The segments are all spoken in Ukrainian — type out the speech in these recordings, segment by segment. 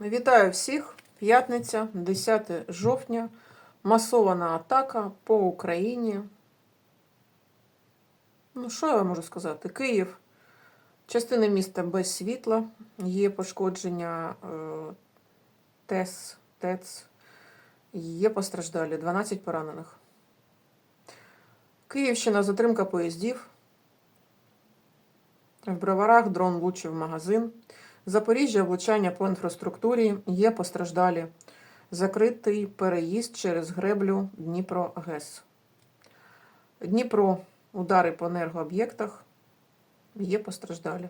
Вітаю всіх! П'ятниця, 10 жовтня. Масована атака по Україні. Ну, що я можу сказати? Київ. Частина міста без світла. Є пошкодження е, ТЕС, ТЕЦ. Є постраждалі. 12 поранених. Київщина затримка поїздів. В Броварах дрон влучив магазин. Запоріжжя влучання по інфраструктурі є постраждалі. Закритий переїзд через греблю Дніпро ГЕС. Дніпро удари по енергооб'єктах є постраждалі.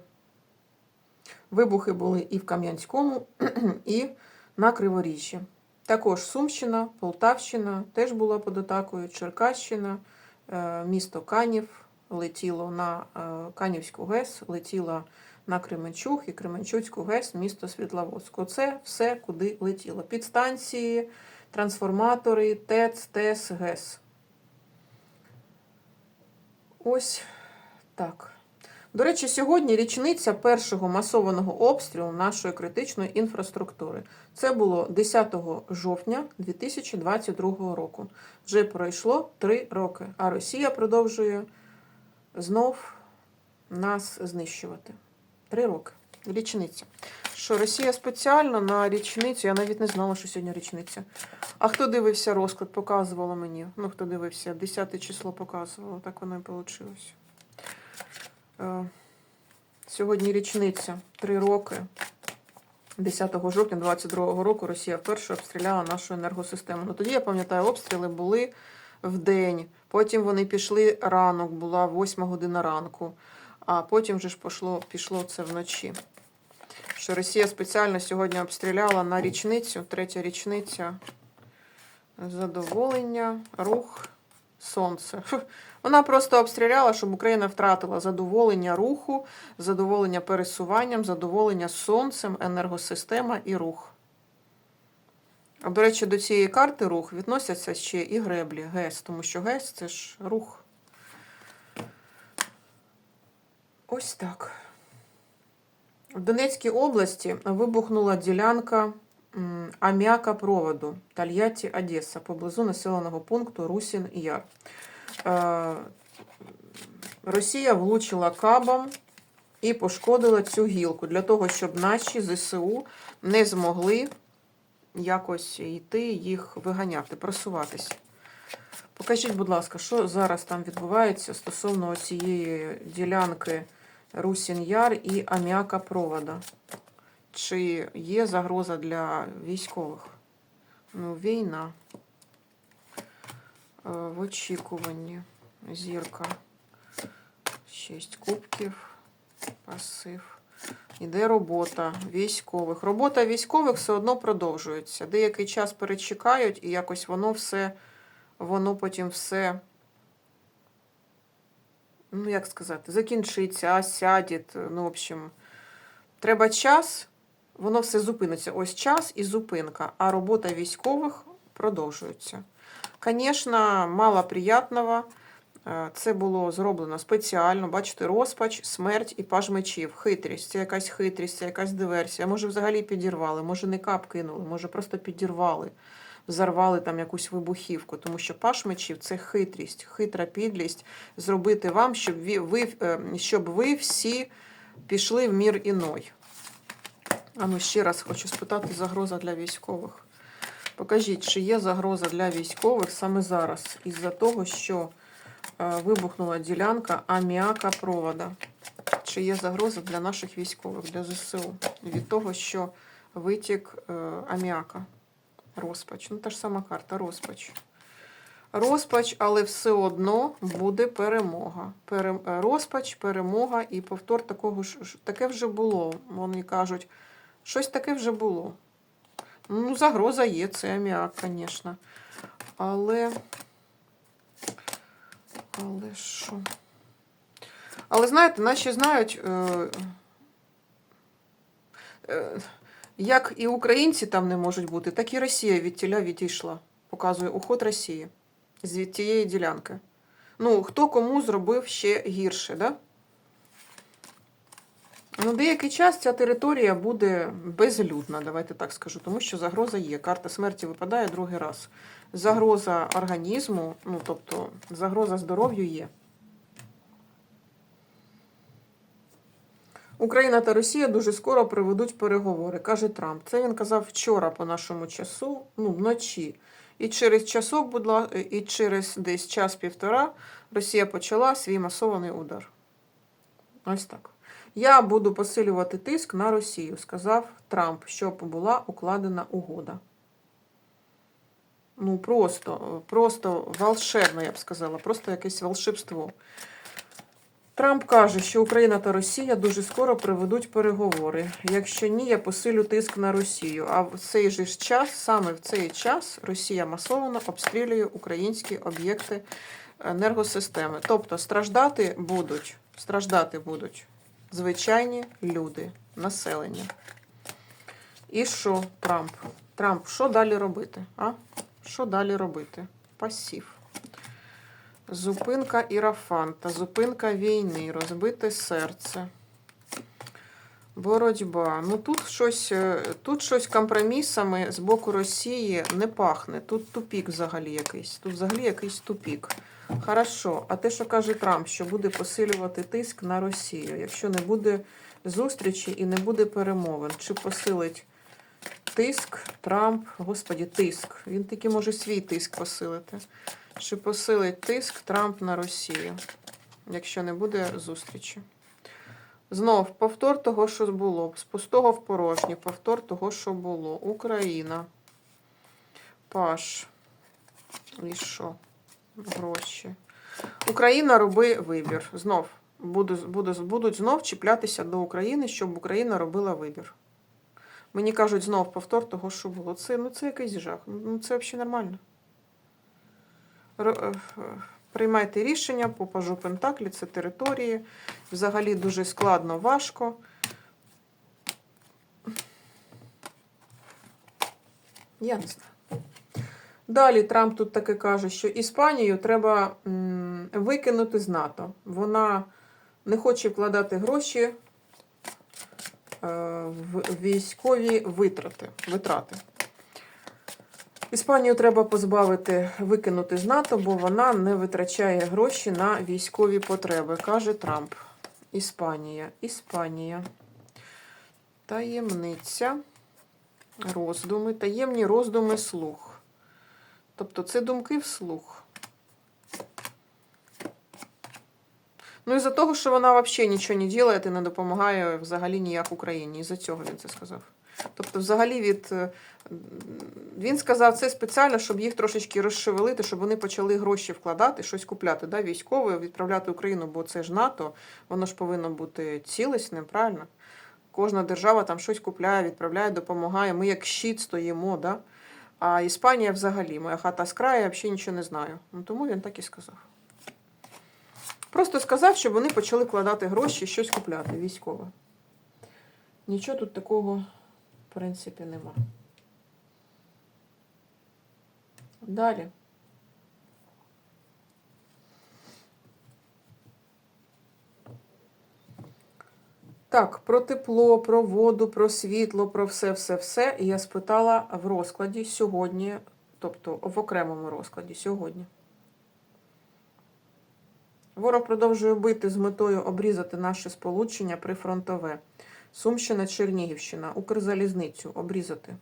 Вибухи були і в Кам'янському, і на Криворіжжі. Також Сумщина, Полтавщина теж була під атакою, Черкащина, е, місто Канів летіло на е, Канівську ГЕС, летіло на Кременчуг і Кременчуцьку ГЕС, місто Світловодськ. Це все куди летіло. Підстанції, трансформатори, ТЕЦ, ТЕС, ГЕС. Ось так. До речі, сьогодні річниця першого масованого обстрілу нашої критичної інфраструктури. Це було 10 жовтня 2022 року. Вже пройшло три роки, а Росія продовжує знов нас знищувати. Три роки. Річниця. Що Росія спеціально на річницю, я навіть не знала, що сьогодні річниця. А хто дивився розклад, показувала мені. Ну, хто дивився, 10 число показувало, так воно і вийшло. Е, Сьогодні річниця, три роки. 10 жовтня 22 року Росія вперше обстріляла нашу енергосистему. Ну тоді я пам'ятаю, обстріли були в день. Потім вони пішли ранок, була 8 година ранку, а потім вже ж пішло, пішло це вночі. Що Росія спеціально сьогодні обстріляла на річницю, третя річниця. Задоволення, рух, сонце. Вона просто обстріляла, щоб Україна втратила задоволення руху, задоволення пересуванням, задоволення сонцем, енергосистема і рух. А, До речі, до цієї карти рух відносяться ще і греблі, ГЕС, тому що ГЕС це ж рух. Ось так. В Донецькій області вибухнула ділянка м, аміакопроводу Тольятті Одеса поблизу населеного пункту Русін Яр. Е, Росія влучила кабом і пошкодила цю гілку для того, щоб наші ЗСУ не змогли якось йти, їх виганяти, просуватися. Покажіть, будь ласка, що зараз там відбувається стосовно цієї ділянки Русін Яр і аміака провода. Чи є загроза для військових? Ну, війна. Е, В очікуванні. Зірка. Шість кубків. Пасив. Іде робота військових. Робота військових все одно продовжується. Деякий час перечекають, і якось воно все, воно потім все, ну як сказати, закінчиться, осядє. Ну, в общем, треба час, воно все зупиниться. Ось час і зупинка, а робота військових продовжується. Звісно, мало приятного. Е, Це було зроблено спеціально. Бачите, розпач, смерть і паж мечів. Хитрість. Це якась хитрість, це якась диверсія. Може, взагалі підірвали, може, не кап кинули, може, просто підірвали, взорвали там якусь вибухівку. Тому що паж мечів це хитрість, хитра підлість зробити вам, щоб ви, ви, е, щоб ви всі пішли в мір іной. А ну ще раз хочу спитати загроза для військових. Покажіть, чи є загроза для військових саме зараз, із-за того, що е, вибухнула ділянка аміака провода. Чи є загроза для наших військових, для ЗСУ від того, що витік е, аміака? Розпач. Ну, та ж сама карта, розпач. Розпач, але все одно буде перемога. Пере... е, Розпач, перемога і повтор такого ж- таке вже було. Вони кажуть, щось таке вже було. Ну, загроза є, це аміак, звісно. Але. Але що? Але знаєте, наші знають, е, е, як і українці там не можуть бути, так і Росія від тіля відійшла. Показує уход Росії з тієї ділянки. Ну, хто кому зробив ще гірше, да? Ну, деякий час ця територія буде безлюдна, давайте так скажу, тому що загроза є. Карта смерті випадає другий раз. Загроза організму, ну тобто загроза здоров'ю є. Україна та Росія дуже скоро проведуть переговори, каже Трамп. Це він казав вчора по нашому часу, ну, вночі. І через часок, будь ласка, і через десь час-півтора Росія почала свій масований удар. Ось так. Я буду посилювати тиск на Росію, сказав Трамп, щоб була укладена угода. Ну, просто, просто волшебно, я б сказала, просто якесь волшебство. Трамп каже, що Україна та Росія дуже скоро проведуть переговори. Якщо ні, я посилю тиск на Росію. А в цей же ж час, саме в цей час, Росія масово обстрілює українські об'єкти енергосистеми. Тобто страждати будуть, страждати будуть звичайні люди, населення. І що, Трамп? Трамп, що далі робити? А? Що далі робити? Пасів. Зупинка ірафанта, зупинка війни, розбите серце. Боротьба. Ну тут щось, е, тут щось компромісами з боку Росії не пахне. Тут тупік взагалі якийсь. Тут взагалі якийсь тупік. Хорошо. А те, що каже Трамп, що буде посилювати тиск на Росію, якщо не буде зустрічі і не буде перемовин, чи посилить тиск Трамп, господі, тиск. Він таки може свій тиск посилити. Чи посилить тиск Трамп на Росію, якщо не буде зустрічі? Знов повтор того, що було. З пустого в порожнє. Повтор того, що було. Україна. Паш. І що? Гроші. Україна роби вибір. Знов. Буду, буду, будуть знов чіплятися до України, щоб Україна робила вибір. Мені кажуть, знов повтор того, що було. Це, ну, це якийсь жах. Ну, це взагалі нормально. Е, Приймайте рішення по пажу Пентаклі, це території. Взагалі дуже складно, важко. Я не знаю. Далі Трамп тут таки каже, що Іспанію треба викинути з НАТО. Вона не хоче вкладати гроші е, в військові витрати. витрати. Іспанію треба позбавити, викинути з НАТО, бо вона не витрачає гроші на військові потреби, каже Трамп. Іспанія. Іспанія. Таємниця. Роздуми. Таємні роздуми слух. Тобто це думки вслух. Ну, із-за того, що вона взагалі нічого не робить і не допомагає взагалі ніяк Україні. Із-за цього він це сказав. Тобто, взагалі, від е, він сказав це спеціально, щоб їх трошечки розшевелити, щоб вони почали гроші вкладати, щось купляти, да, військове, відправляти Україну, бо це ж НАТО, воно ж повинно бути цілісним, правильно? Кожна держава там щось купляє, відправляє, допомагає. Ми як щит стоїмо, да? а Іспанія взагалі, моя хата з краю, я взагалі нічого не знаю. Ну, тому він так і сказав. Просто сказав, щоб вони почали вкладати гроші, щось купляти, військове. Нічого тут такого, принципі, нема. Далі. Так, про тепло, про воду, про світло, про все-все-все. Я спитала в розкладі сьогодні, тобто в окремому розкладі сьогодні. Ворог продовжує бити з метою обрізати наше сполучення прифронтове. Сумщина, Чернігівщина, Укрзалізницю обрізати.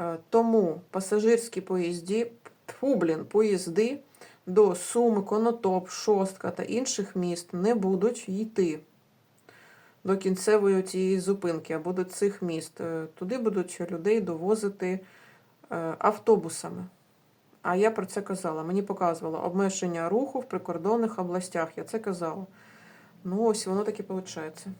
Е, Тому пасажирські поїзді, тьфу, блін, поїзди до Суми, Конотоп, Шостка та інших міст не будуть йти до кінцевої цієї зупинки або до цих міст. Е, Туди будуть людей довозити е, автобусами. А я про це казала. Мені показувало обмеження руху в прикордонних областях. Я це казала. Ну, ось воно таки виходить. Європа- е,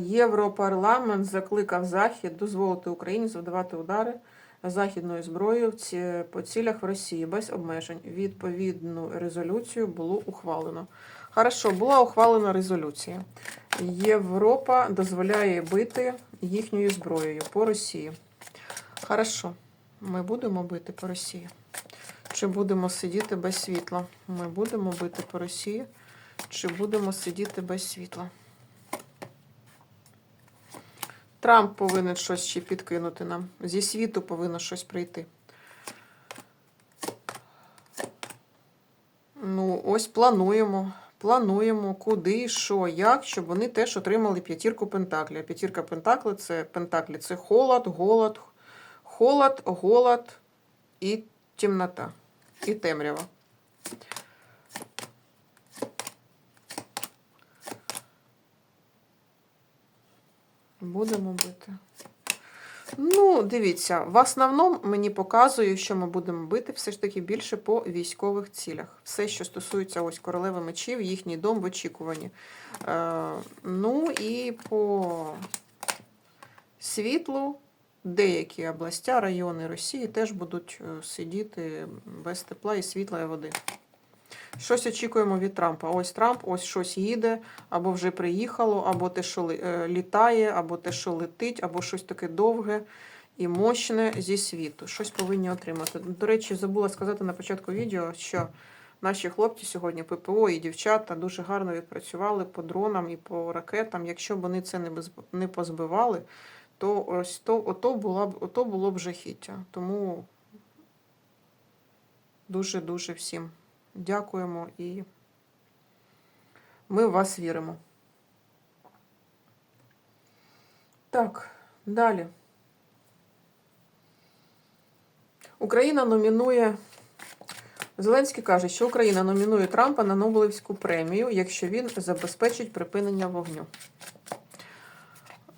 Європарламент закликав Захід дозволити Україні завдавати удари західною зброєю по цілях в Росії без обмежень. Відповідну резолюцію було ухвалено. Хорошо, була ухвалена резолюція. Європа дозволяє бити їхньою зброєю по Росії. Хорошо, ми будемо бити по Росії. Чи будемо сидіти без світла? Ми будемо бити по Росії, чи будемо сидіти без світла? Трамп повинен щось ще підкинути нам. Зі світу повинно щось прийти. Ну, ось плануємо. Плануємо, куди, що, як, щоб вони теж отримали п'ятірку Пентаклі. А п'ятірка Пентаклі це Пентаклі це холод, голод, холод, голод і темнота. І темрява. Будемо бити. Ну, дивіться, в основному мені показує, що ми будемо бити все ж таки більше по військових цілях. Все, що стосується ось королеви мечів, їхній дом в очікуванні. Е, ну і по світлу деякі областя, райони Росії теж будуть е, сидіти без тепла і світла і води. Щось очікуємо від Трампа. Ось Трамп, ось щось їде, або вже приїхало, або те, що е, літає, або те, що летить, або щось таке довге і мощне зі світу. Щось повинні отримати. До речі, забула сказати на початку відео, що наші хлопці сьогодні, ППО і дівчата, дуже гарно відпрацювали по дронам і по ракетам. Якщо б вони це не, позбивали, то ось то, ото, була б, ото було б жахіття. Тому дуже-дуже всім дякуємо і ми в вас віримо. Так, далі. Україна номінує. Зеленський каже, що Україна номінує Трампа на Нобелівську премію, якщо він забезпечить припинення вогню.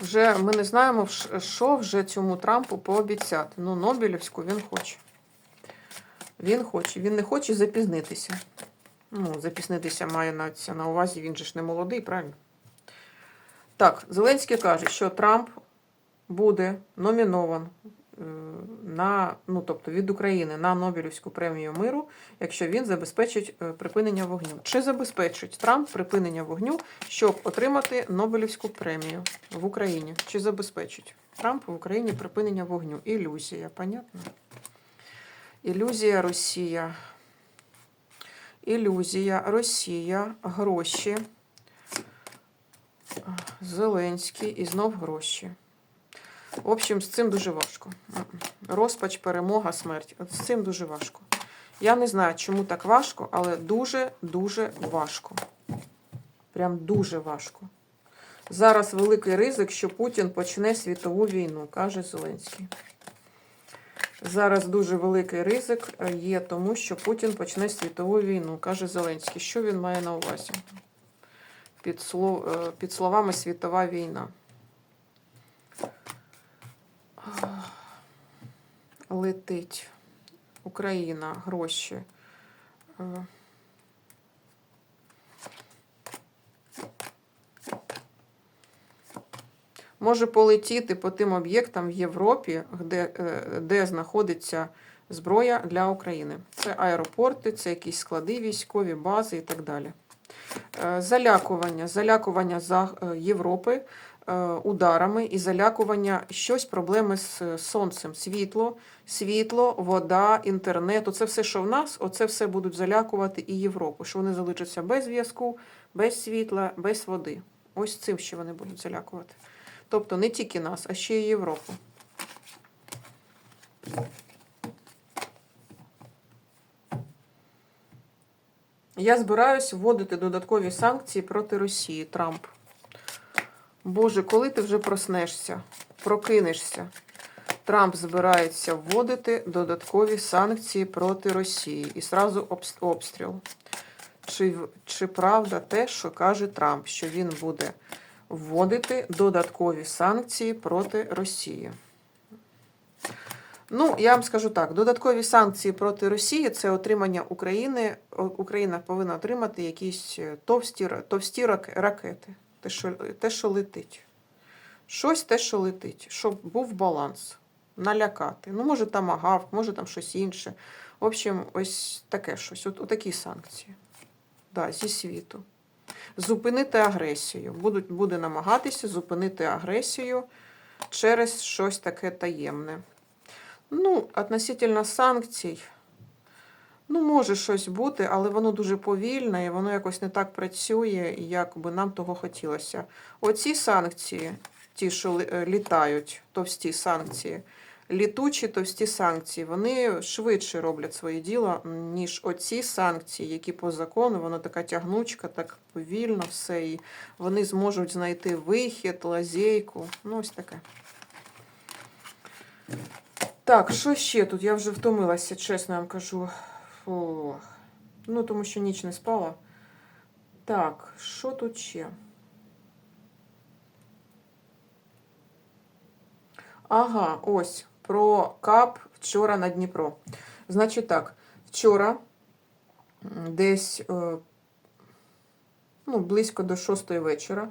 Вже ми не знаємо, що вже цьому Трампу пообіцяти. Ну, Нобелівську він хоче. Він хоче. Він не хоче запізнитися. Ну, запізнитися має на, на увазі, він же ж не молодий, правильно? Так, Зеленський каже, що Трамп буде номінован е, на, ну, тобто від України на Нобелівську премію миру, якщо він забезпечить е, припинення вогню. Чи забезпечить Трамп припинення вогню, щоб отримати Нобелівську премію в Україні? Чи забезпечить Трамп в Україні припинення вогню? Ілюзія, понятно? Ілюзія Росія. Ілюзія, Росія, гроші. Зеленський і знов гроші. В общем, з цим дуже важко. Розпач, перемога, смерть. От з цим дуже важко. Я не знаю, чому так важко, але дуже-дуже важко. Прям дуже важко. Зараз великий ризик, що Путін почне світову війну, каже Зеленський. Зараз дуже великий ризик е, є тому, що Путін почне світову війну, каже Зеленський. Що він має на увазі? Під, слов, е, під словами світова війна. Летить Україна, гроші. Може полетіти по тим об'єктам в Європі, де, е, де знаходиться зброя для України. Це аеропорти, це якісь склади військові, бази і так далі. Е, Залякування, залякування за е, Європи ударами і залякування щось проблеми з сонцем. Світло, світло, вода, інтернет. Оце все, що в нас, оце все будуть залякувати і Європу. Що вони залишаться без зв'язку, без світла, без води. Ось цим ще вони будуть залякувати. Тобто не тільки нас, а ще й Європу. Я збираюсь вводити додаткові санкції проти Росії, Трамп. Боже, коли ти вже проснешся, прокинешся? Трамп збирається вводити додаткові санкції проти Росії і сразу обстріл. Чи, чи правда те, що каже Трамп, що він буде вводити додаткові санкції проти Росії? Ну, я вам скажу так: додаткові санкції проти Росії це отримання України. Україна повинна отримати якісь е, товсті, товсті ракети, те, що, те, що летить. Щось те, що летить, щоб був баланс. Налякати. Ну, може, там агавк, може там щось інше. В общем, ось таке щось. От, отакі санкції. Да, зі світу. Зупинити агресію. Будуть, буде намагатися зупинити агресію через щось таке таємне. Ну, относительно санкцій, Ну, може щось бути, але воно дуже повільне і воно якось не так працює, як би нам того хотілося. Оці санкції, ті, що е, літають, товсті санкції, літучі товсті санкції, вони швидше роблять своє діло, ніж оці санкції, які по закону, воно така тягнучка, так повільно все, і вони зможуть знайти вихід, лазейку. Ну, ось таке. Так, що ще тут? Я вже втомилася, чесно вам кажу. Фу. Ну, тому що ніч не спала. Так, що тут ще? Ага, ось про кап вчора на Дніпро. Значить так, вчора десь е, ну, близько до шостої вечора.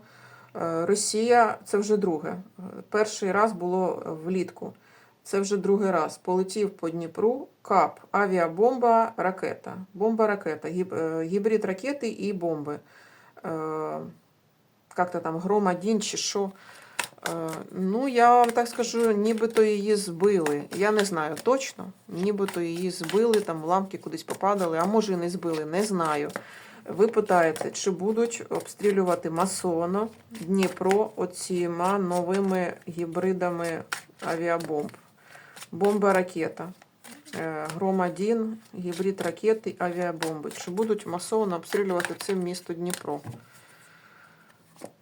е, Росія, це вже друге. е, Перший раз було влітку. Це вже другий раз. Полетів по Дніпру КАП, авіабомба, ракета. Бомба ракета, гіб- гібрид ракети і бомби. Е, Як то там, громадін чи що. Е, Ну, я вам так скажу, нібито її збили. Я не знаю точно. Нібито її збили, там ламки кудись попадали, а може і не збили, не знаю. Ви питаєте, чи будуть обстрілювати масово Дніпро оціма новими гібридами авіабомб? Бомба ракета. Е, Гром-1, гібрид ракети, авіабомби. Чи будуть масово обстрілювати цим місто Дніпро?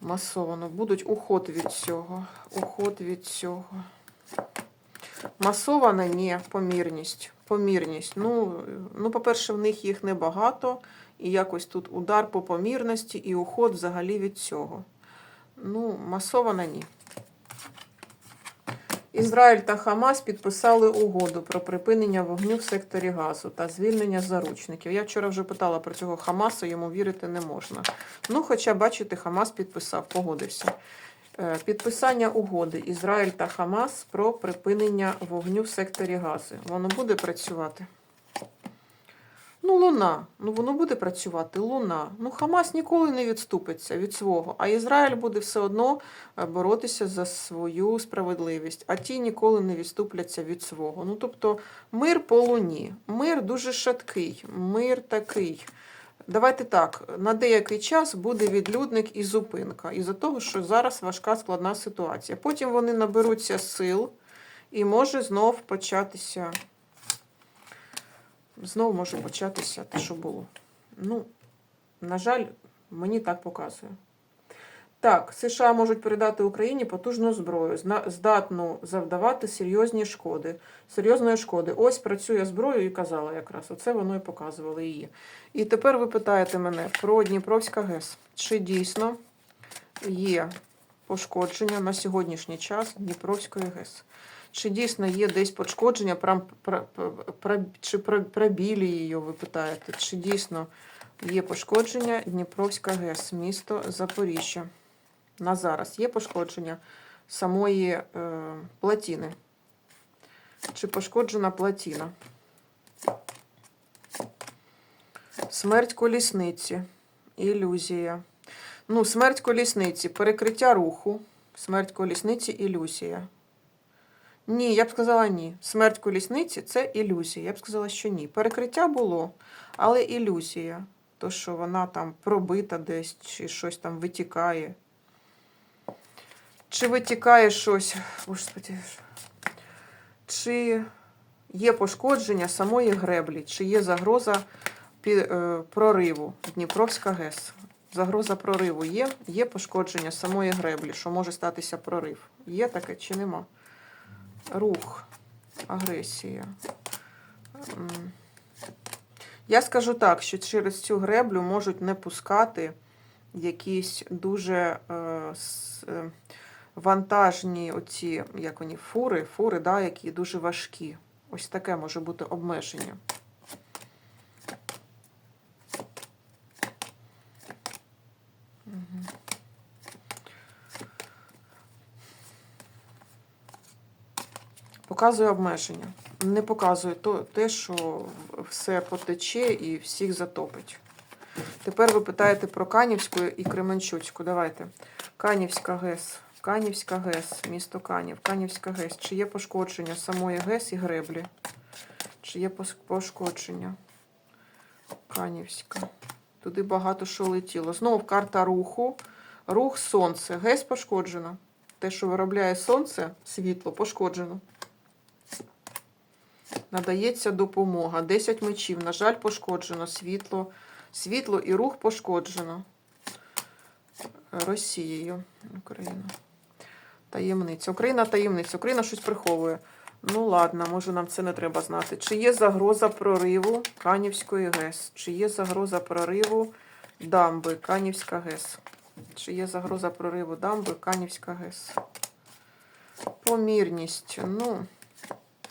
Масово будуть уход від цього. Уход від цього. Масована ні, помірність. Помірність. Ну, ну, по-перше, в них їх небагато, і якось тут удар по помірності і уход взагалі від цього. Ну, масована ні. Ізраїль та Хамас підписали угоду про припинення вогню в секторі газу та звільнення заручників. Я вчора вже питала про цього Хамаса, йому вірити не можна. Ну, хоча, бачите, Хамас підписав, погодився. Е, Підписання угоди Ізраїль та Хамас про припинення вогню в секторі газу. Воно буде працювати? Ну, луна. Ну, воно буде працювати. Луна. Ну, Хамас ніколи не відступиться від свого, а Ізраїль буде все одно е, боротися за свою справедливість, а ті ніколи не відступляться від свого. Ну, тобто, мир по луні. Мир дуже шаткий, мир такий. Давайте так, на деякий час буде відлюдник і зупинка, із-за того, що зараз важка складна ситуація. Потім вони наберуться сил і може знов початися. Знов може початися те, що було. Ну, на жаль, мені так показує. Так, США можуть передати Україні потужну зброю, здатну завдавати серйозні шкоди. Серйозної шкоди. Ось працює зброя і казала якраз. Оце воно і показувало її. І тепер ви питаєте мене про Дніпровська ГЕС. Чи дійсно є пошкодження на сьогоднішній час Дніпровської ГЕС? Чи дійсно є десь пошкодження, прям чи пробілі її, ви питаєте? Чи дійсно є пошкодження Дніпровська ГЕС, місто Запоріжжя? На зараз є пошкодження самої е, платіни? Чи пошкоджена платіна? Смерть колісниці. Ілюзія. Ну, смерть колісниці, перекриття руху. Смерть колісниці, ілюзія. Ні, я б сказала ні. Смерть колісниці це ілюзія. Я б сказала, що ні. Перекриття було, але ілюзія. То, що вона там пробита десь, чи щось там витікає. Чи витікає щось. Господи. Чи є пошкодження самої греблі, чи є загроза е, прориву Дніпровська ГЕС. Загроза прориву є, є пошкодження самої греблі, що може статися прорив. Є таке чи нема? Рух, агресія. Я скажу так, що через цю греблю можуть не пускати якісь дуже е, е, вантажні оці, як вони, фури, фури, да, які дуже важкі. Ось таке може бути обмеження. Показує обмеження. Не показує то, те, що все потече і всіх затопить. Тепер ви питаєте про Канівську і Кременчуцьку. Давайте. Канівська ГЕС. Канівська ГЕС, місто Канів, Канівська ГЕС. Чи є пошкодження самої ГЕС і греблі? Чи є пошкодження? Канівська. Туди багато що летіло. Знову карта руху. Рух сонце. ГЕС пошкоджено. Те, що виробляє сонце, світло пошкоджено. Надається допомога. 10 мечів. На жаль, пошкоджено. Світло. Світло і рух пошкоджено. Росією. Україна. Таємниця. Україна таємниця. Україна щось приховує. Ну ладно, може нам це не треба знати. Чи є загроза прориву Канівської ГЕС? Чи є загроза прориву дамби Канівська ГЕС? Чи є загроза прориву дамби Канівська ГЕС? Помірність. Ну,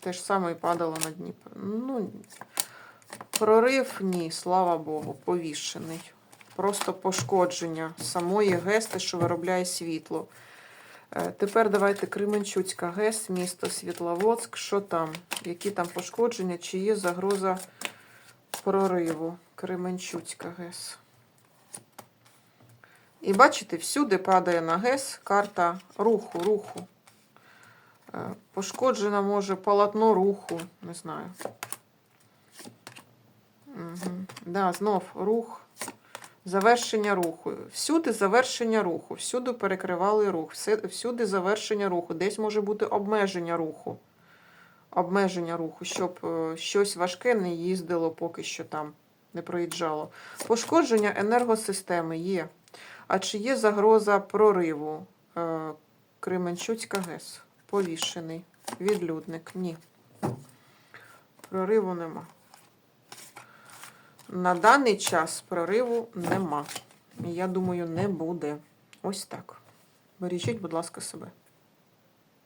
те ж саме і падало на Дніпро. Ну, прорив ні, слава Богу, повішений. Просто пошкодження самої ГЕС, те, що виробляє світло. Е, Тепер давайте Кременчуцька ГЕС, місто Світловодськ. Що там? Які там пошкодження? Чи є загроза прориву? Кременчуцька ГЕС. І бачите, всюди падає на ГЕС карта руху, руху. Е, Пошкоджена може полотно руху, не знаю. Угу. Да, знов рух. Завершення руху. Всюди завершення руху. Всюди перекривали рух. Всюди завершення руху. Десь може бути обмеження руху. Обмеження руху, щоб е, щось важке не їздило поки що там, не проїжджало. Пошкодження енергосистеми є. А чи є загроза прориву? Е, Кременчуцька ГЕС. Повішений. Відлюдник. Ні. Прориву нема. На даний час прориву нема. Я думаю, не буде. Ось так. Бережіть, будь ласка, себе.